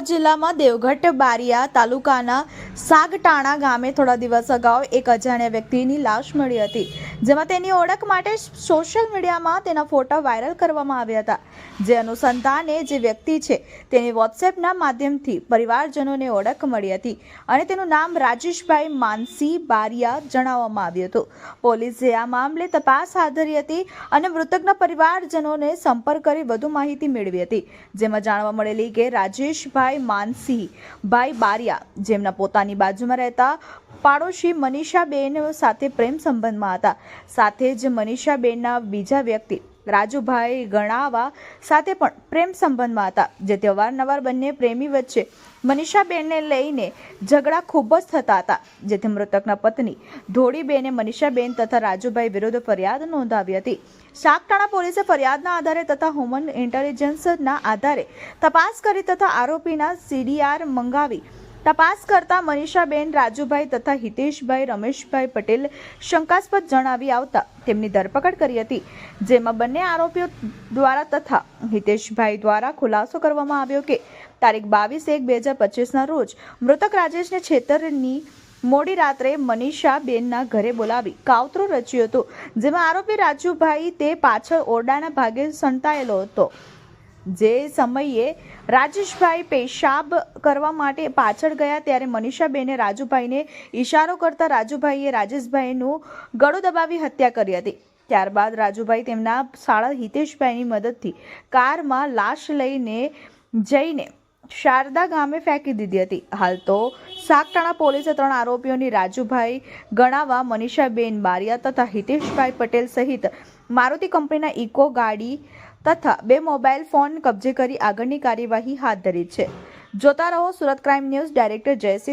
જિલ્લામાં દેવગઢ બારિયા તાલુકાના સાગટાણા ગામે થોડા દિવસ અગાઉ એક અજાણ્યા વ્યક્તિની લાશ મળી હતી. જેમાં તેની ઓળખ માટે સોશિયલ મીડિયામાં તેના ફોટા વાયરલ કરવામાં આવ્યા હતા. જે અનુસંધાને જે વ્યક્તિ છે, તેની વોટ્સએપના માધ્યમથી પરિવારજનોને ઓળખ મળી હતી અને તેનું નામ રાજેશભાઈ માનસી બારિયા જણાવવામાં આવ્યું હતું. પોલીસે આ મામલે તપાસ હાથ ધરી હતી અને મૃતકના પરિવારજનોને સંપર્ક કરી વધુ માહિતી મેળવી હતી, જેમાં જાણવા મળેલી કે રાજેશભાઈ માનસી ભાઈ બારિયા, જેમના પોતાની બાજુમાં રહેતા પાડોશી મનીષાબેન સાથે પ્રેમ સંબંધમાં હતા. સાથે જ મનીષાબેનના બીજા વ્યક્તિ રાજુભાઈ ગણાવા સાથે પણ પ્રેમ સંબંધમાં હતા. જેથી અવારનવાર બંને પ્રેમી વચ્ચે મનીષાબેનને લઈને ઝઘડા ખૂબ જ થતા હતા. જેથી મૃતકના પત્ની ધોળીબેને મનીષાબેન તથા રાજુભાઈ વિરુદ્ધ ફરિયાદ નોંધાવી હતી. શાકટાણા પોલીસે ફરિયાદના આધારે તથા હ્યુમન ઇન્ટેલિજન્સના આધારે તપાસ કરી તથા આરોપીના સીડીઆર મંગાવી તપાસ કરતા મનીષાબેન, રાજુભાઈ તથા હિતેશભાઈ, રમેશભાઈ પટેલ શંકાસ્પદ જણાવી આવતા તેમની ધરપકડ કરી હતી, જેમાં બંને આરોપીઓ દ્વારા તથા હિતેશભાઈ દ્વારા ખુલાસો કરવામાં આવ્યો કે તારીખ બાવીસ એક બે હજાર પચીસના રોજ મૃતક રાજેશને છેતરની મોડી રાત્રે મનીષા બેનના ઘરે બોલાવી કાવતરો રચ્યો હતો, જેમાં આરોપી રાજુભાઈ તે પાછળ ઓરડાના ભાગે સંતાયેલો હતો. જે સમયે રાજેશભાઈ પેશાબ કરવા માટે પાછળ ગયા ત્યારે મનીષાબેને રાજુભાઈને ઈશારો કરતા રાજુભાઈએ રાજેશભાઈનું ગળું દબાવી હત્યા કરી હતી. ત્યારબાદ રાજુભાઈ તેમના શાળા હિતેશભાઈની મદદથી કારમાં લાશ લઈને જઈને શારદા ગામે ફેંકી દીધી હતી. હાલ તો સાકટાણા પોલીસે ત્રણ આરોપીઓની રાજુભાઈ ગણાવા મનીષાબેન બારિયા તથા હિતેશભાઈ પટેલ સહિત મારુતિ કંપનીના ઇકો ગાડી તથા બે મોબાઈલ ફોન કબજે કરી આગળની કાર્યવાહી હાથ ધરી છે. જોતા રહો Surat crime news, director Jaysinh